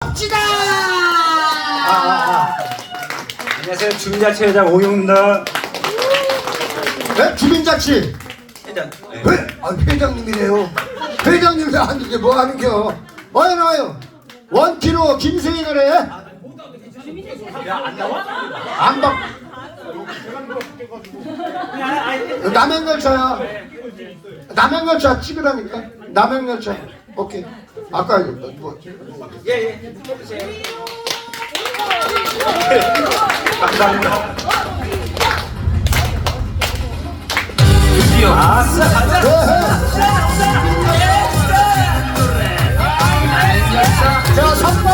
봅시다. 아, 아, 아. 안녕하세요. 주민자치회장 오용입니다. 네? 주민자치. 회장. 회? 아, 회장님이래요. 회장님 왜 앉는데 뭐 하는겨? 어여 나와요. 원키로 김세희 노래. 안 나와? 안 봐. 남행열차야. 남행열차 찍으라니까. 남행열차. 오케이. 아까 뭐 예, 예. 감사합니다. 드디어. 아싸, 가자. 자, 성공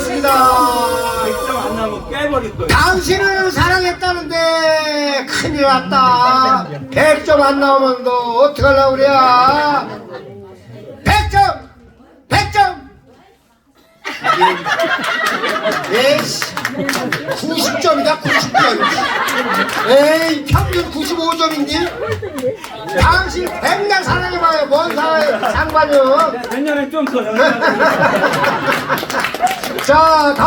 불러주셨습니다. 안 나면 깨버릴 거예요 당신을 사랑했다는데 큰일 났다. 100점 안 나오면 너 어떡하려고 그래? 100점! 100점! 에이씨 90점이다 90점 에이 평균 95점이니? 당신 백날 사랑해봐요 뭔 사- 상관이요 작년에 좀더 자 다음